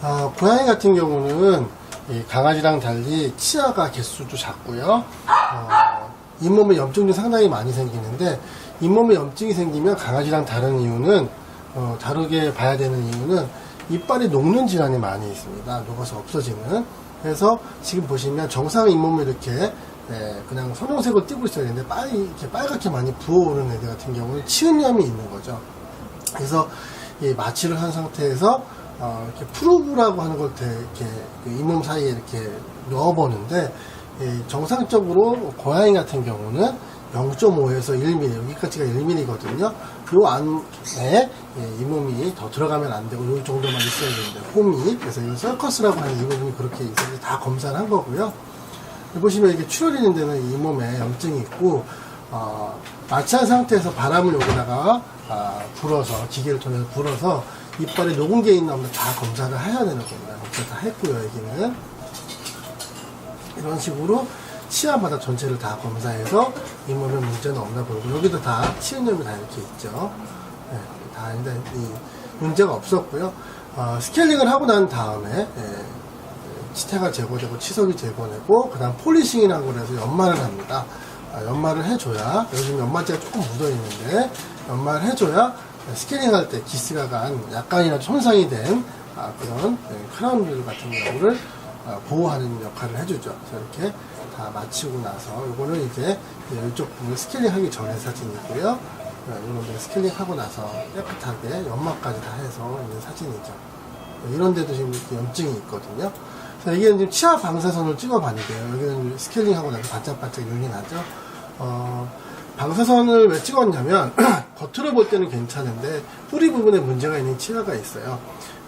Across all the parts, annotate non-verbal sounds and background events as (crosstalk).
같은 경우는 이 강아지랑 달리 치아가 개수도 작고요. 어, 잇몸에 염증도 상당히 많이 생기는데 잇몸에 염증이 생기면 강아지랑 다른 이유는 어, 다르게 봐야 되는 이유는 이빨이 녹는 질환이 많이 있습니다. 녹아서 없어지는. 그래서 지금 보시면 정상 잇몸에 이렇게 예, 그냥 선홍색을 띠고 있어야 되는데 빨, 이렇게 빨갛게 많이 부어오르는 애들 같은 경우는 치은염이 있는 거죠. 그래서 이 마취를 한 상태에서 어, 이렇게 프로브라고 하는 걸 이렇게 그 잇몸 사이에 이렇게 넣어보는데 이 정상적으로 고양이 같은 경우는 0.5에서 1mm 여기까지가 1mm거든요. 요 안에 예, 잇몸이 더 들어가면 안 되고 요 정도만 있어야 되는데 홈이 그래서 이 서커스라고 하는 이 부분이 그렇게 있어서 다 검사를 한 거고요. 보시면 이렇게 출혈있는 데는 잇몸에 염증이 있고 어, 마취한 상태에서 바람을 여기다가 아, 불어서 기계를 통해서 불어서 이빨에 녹은 게 있나 없나 다 검사를 해야 되는 겁니다. 그렇게 다 했고요, 여기는 이런 식으로 치아마다 전체를 다 검사해서 잇몸에 문제는 없나 보고 여기도 다 치은염이 다 이렇게 있죠. 네, 다 일단 이 문제가 없었고요. 어, 스케일링을 하고 난 다음에 예, 치태가 제거되고 치석이 제거되고 그다음 폴리싱이라고 그래서 연마를 합니다. 아, 연마를 해줘야 요즘 연마제가 조금 묻어 있는데 연마를 해줘야 스캐닝 할때 기스가 간 약간이라도 손상이 된 아, 그런 네, 크라운들 같은 경우를 아, 보호하는 역할을 해주죠. 이렇게 다 마치고 나서 요거는 이제 이쪽 부분 스캐닝 하기 전에 사진이고요. 이런 데 스캐닝 하고 나서 깨끗하게 연마까지 다 해서 있는 사진이죠. 이런 데도 지금 염증이 있거든요. 그래서 이게 지금 치아 방사선을 찍어봤는데요. 여기는 스케일링 하고 나서 반짝반짝 윤이 나죠. 어, 방사선을 왜 찍었냐면 (clears throat) 겉으로 볼 때는 괜찮은데 뿌리 부분에 문제가 있는 치아가 있어요.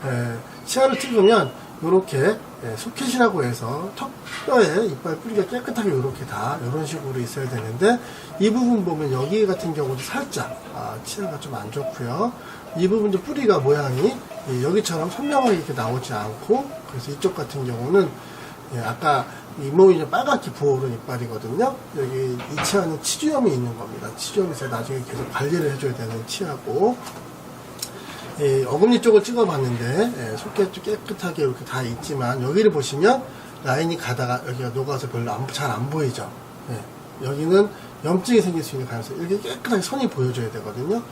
에, 치아를 찍으면 이렇게 소켓이라고 해서 턱뼈에 이빨 뿌리가 깨끗하게 이렇게 다 이런 식으로 있어야 되는데 이 부분 보면 여기 같은 경우도 살짝 아, 치아가 좀 안 좋고요. 이 부분도 뿌리가 모양이 이 여기처럼 선명하게 이렇게 나오지 않고 그래서 이쪽 같은 경우는 예, 아까 잇몸이 좀 빨갛게 부어오른 이빨이거든요. 여기 이 치아는 치주염이 있는 겁니다. 치주염이 있어서 나중에 계속 관리를 해줘야 되는 치아고 예, 어금니 쪽을 찍어봤는데 예, 속깨도 깨끗하게 이렇게 다 있지만 여기를 보시면 라인이 가다가 여기가 녹아서 별로 잘 안 보이죠. 예, 여기는 염증이 생길 수 있는 가능성이 이렇게 깨끗하게 선이 보여줘야 되거든요.